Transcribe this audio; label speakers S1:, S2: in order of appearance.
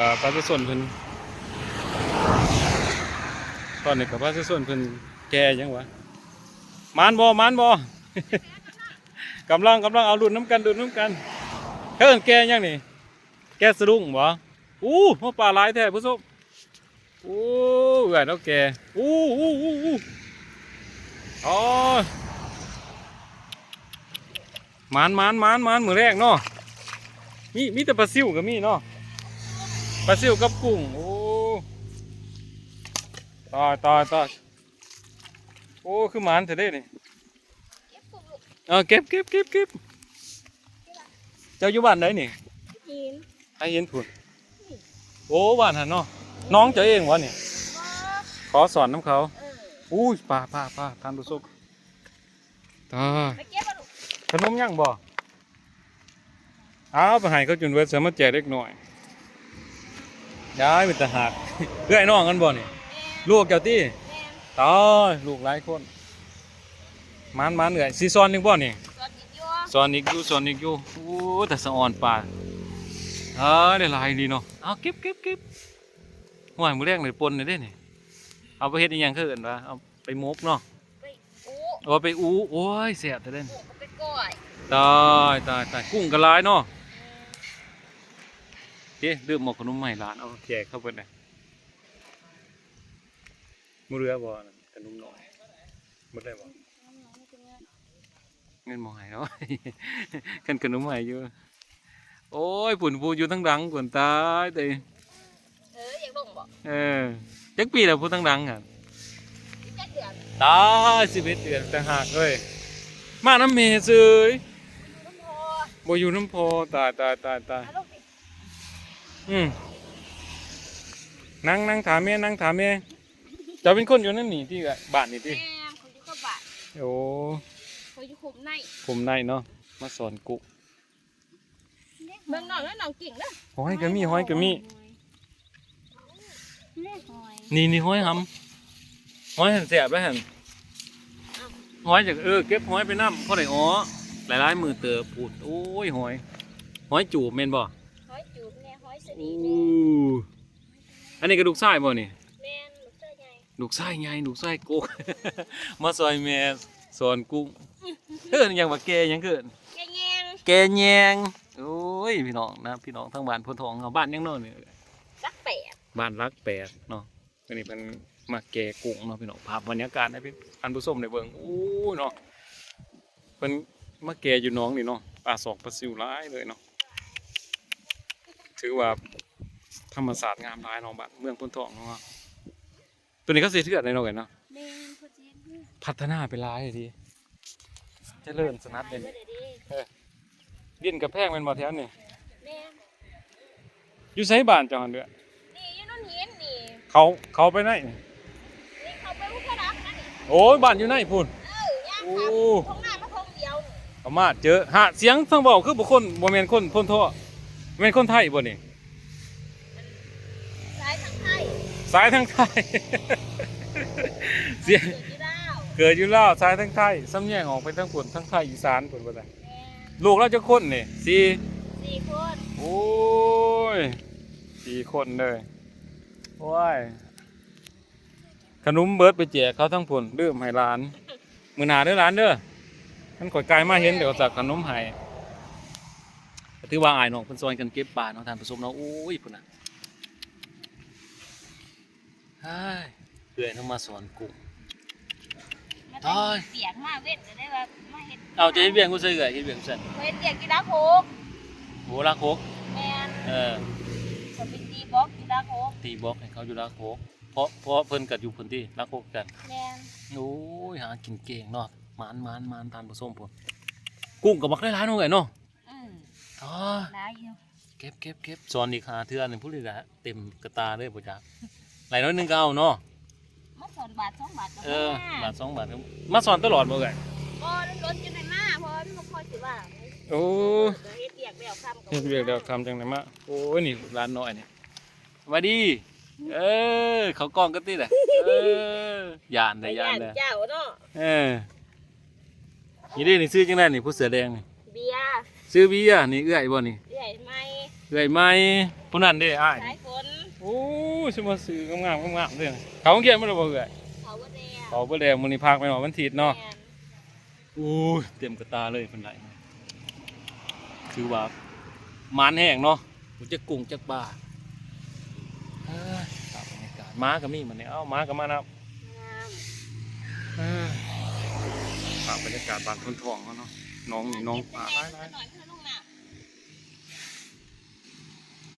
S1: ก็ปลาสะส่วนเพิ่นตอนนี้ก็ปลาสะส่วนเพิ่นแก่ยังวะมานบ่มานบ่กำลังกำลังเอาดุนน้ำกันดุนน้ำกันเฮ้ยแก่ยังนี่แก่สะดุ้งบ่อู้หัวปลาลายแท้ผู้ชมอู้ใหญ่แล้วแกอู้อู้อู้อู้อ๋อมานมานมานมานมือแรกเนาะมีมีแต่ปลาซิวกับมีเนาะ ปลาซิวกับกุ้ง โอ้ตายตายตายโอ้ คือหมานเถอะเด้นี่
S2: เก็บกุกลูก
S1: เออเก็บเก็บเก็บเก็บเจ้าอยู่บ้านไหนนี่
S2: หิน
S1: ให้เห็นผุนโอ้บ้านหันเนาะ น้องเจ้าเองวะนี่
S2: บ่
S1: ขอสอนน้ำเขา
S2: เออ
S1: อุ้ยป้าป้าป้าทานผู้ชมตาย
S2: ไปเก็บบ่ลูก
S1: ขนมยังบ่เอาไปให้เขาจนเวทสามารถแจกเล็กหน่อย ย้ายเป็นทหารเพื่อไอ้น้องกันบ่นี่
S2: แม่
S1: ลูกเจ้าตี้
S2: แม่
S1: ตายลูกหลายคนมันมันเหนื่อยซีซอนหนึงบ่นี่
S2: สอนอีกอยู่
S1: สอนอีกอยู่สอนอีกอยู่โอ้แต่สะอ่อนป่าเออได้หลายดีเนาะเอาเก็บเก็บเก็บห่วยมือแรกเลยปนเลยเด้นี่เอาไปเฮ็ดอีหยังคือเอิ้นว่าเอาไปมกเนาะ
S2: ไปอู้
S1: เอาไปอู้โอ้ยแซ่บแต่เด่น
S2: อู้ก็ไปก้อย
S1: ตายตายตายกุ้งก็หลายเนาะ เอ๊ะลืมหมกขนมใหม่ร้านเอาแจกเข้าเบิดเลยมือเรือบ่นั่นขนมน้อยหมดได้บ่เงินบ่ใหายเนาะกันขนมใหม่อยู่โอ้ยปุ่นปูอยู่ทั้งดังปุ่นตายแต่
S2: เอออยากลงบ่
S1: เออจักปีแล้วพูดทั้งดังอะ
S2: สิบเจ็ดเดือน
S1: ตายสิบเอ็ดเดือนต่างหากเลยมาน้ำเมย์เซย
S2: น้ำพอ
S1: บ่อยู่น้ำพอตายตายตายตาย
S2: เอาลูกดิ
S1: อืมนั่งนั่งถามแม่นั่งถามแม่เจะเป็นคนอยู่นั่นนี่ที่บ้านนี่ที่
S2: แม่เขาอยู่กับบ้าน
S1: โอ้
S2: เขาอยู่คุมใน
S1: ผมในเนาะมาสอนกุ
S2: เมืองนอกแล้วน้องกิ่งเด้อ
S1: ห้อยก็มีห้อยก็มี
S2: เล่หอย
S1: นี่นี่ห้อยหำห้อยหันแสบแล้วหันห้อยจากเออเก็บห้อยไปน้ำเพราะไหนอ๋อหลายๆมือเตอพูดโอ้ยห้อยห้อยจูบเมนบ่
S2: หอยจูบแน่หอย ส
S1: โอ้
S2: นีแน่
S1: อันนี้กระดูกไส้บ่นี่
S2: แม่นลูกเสื้อใหญ่
S1: ดูกไส้ไงดูกไส้กุกมาซอยแม่สอนกุ้งเอิ้นหยังว่าแกหยังเกิน
S2: แกงแงง
S1: แกแยงโอ้ยพี่น้องนะพี่น้องทั้งบ้านพ้นทองเอาบ้านยังเนอนนี่
S2: รักแปด
S1: บ้านรักแปดเนาะอันนี้เป็นมาแกกุ้งเนาะพี่น้องภาพบรรยากาศให้พี่อันผู้ชมได้เบิ่งโอ้ยเนาะเป็นมาแกอยู่หน้องนี่เนาะปลาสอกปลาซิวร้ายเลยเนาะ ถือว่าธรรมศาสตร์งามร้ายเนาะบ้านเมืองพ้นทองเนาะตัวนี้ก็เสียเทือดในเนาะกันเนาะ
S2: แม่นพอจีนเด้อ
S1: พัฒนาไปร้ายเลยดีเจริญสนัดเลย
S2: เด้
S1: นี่
S2: อเด้อ
S1: ดินกับแพงเป็นบ่แถวนี่
S2: แม่น
S1: อยู่ไสบ้านจังหันเด้อ
S2: นี่อยู่นู่นเห็นนี่
S1: เขาเขาไปไหน
S2: นี่เขาไปวุ้นกระดักนะนี่
S1: โอ้ยบ้านอยู่ไหนพุ่น
S2: เออย่าง
S1: โอ้
S2: ครับทงหน้ามาทงเดียวนี่
S1: เอามาเจอหาเสียงฟังบอกคือบุคคลบ่แม่นคนพ้นท่อ แม่นคนไทยบ่นี่
S2: สายทางไทย
S1: สายทั้งไทยเสียง
S2: เกิดอยู่ดาว
S1: เกิดอยู่ลาวสายทั้งไทยสำแยกออกไปทั้งพุ่นทั้งไทยอีสานพุ่นบ่ได้
S2: แม่น
S1: ลูกเราจะคนนี่สี่
S2: สี่คน
S1: โอ้ยสี่คนเลยโอ้ยขนมเบิดไปแจกเขาทั้งพุ่นลืมให้หลาน มื้อหน้าเด้อหลานเด้อท่านข่อยกายมาเห็นเดี๋ยวจักขนมให้ก็ ถือว่าอายน้องเพิ่นซอยกันเก็บปลาเนาะท่านผู้ชมเนาะโอ้ยพุ่นน่ะเฮ้ยเพื่อนเขามาสอนกุ้ง
S2: มัน
S1: โอ้ย
S2: เสียงมาเว้นจะได้ว่ามาเห็น
S1: เอาจะให้เบียงกูซื้อไงให้เบียงกูสั่น
S2: เห็นเสียงกีฬาโคก
S1: โหลาโคก
S2: แมน
S1: เออ
S2: สปิตีบ็อกกีฬาโคก
S1: ตีบล็อกให้เขาอยู่ลาโคกเพราะเพราะเพิ่นกัดอยู่พื้นที่ลาโคกกัน
S2: แมน
S1: โอ้ยหากินเก่งเนาะหมานหมานหมานทานผสมพวกกุ้งกับบักได้ร้านเนาะไงเนาะ
S2: อืม
S1: อ๋อ
S2: ได้อยู่
S1: เก็บเก็บเก็บสอนอีกหาเทื่อหนึงผู้ใดละเต็มกระตาเลยบ่จักหลายน้อยหนึงก็เอาเนาะ
S2: มาสอนบาทสองบาทก็
S1: เออ
S2: มา
S1: บาทสองบาทก็มาสอนตลอดบ่ไง
S2: ก็รถอยู่ในมาเพราะมันบ่ค่อยสิว่า
S1: โอ้
S2: เดี๋ยวเฮ็ดเรียกแล้วคำ
S1: เฮ็ดเวียกเดี๋ยวทำจังไดมาโอ้ยนี่ร้านน้อยนี่สวัสดีเออเขากล้องกันติแหละเออย่านได้ย่านได้
S2: เจ้าเนาะ
S1: เออนี่เด้นี่ซื้อจังไดนี่ผู้เสือแดงนี่
S2: เบียร์
S1: ซื้อเบียร์นี่เอื้อยบ่นี่
S2: ใหญ่ไหม
S1: เอื้อยไหมผู้นั้นเด้อ้าย
S2: สายฝน
S1: โอ้ยสิมาซื้องามๆงามๆเลยนะเขาเขียนมาแล้วบ่เอ่ย
S2: เขาว่าแดง
S1: เขาบ่ได้มื้อนี้พักไปหน่อยวันอาทิตย์เนาะ
S2: แม่น
S1: โอ้ยเต็มกระตาเลยเพิ่นได้คือว่าหมานแห้งเนาะกูจะกุ้งจักบาเอ้ยตามบรรยากาศม้าก็มีมันนี่เอ้าม้าก็มานะครับ
S2: งาม
S1: เอ้ยตามบรรยากาศบ้านทนทองเขาเนาะ น้องนี่น้องปลา
S2: หลาย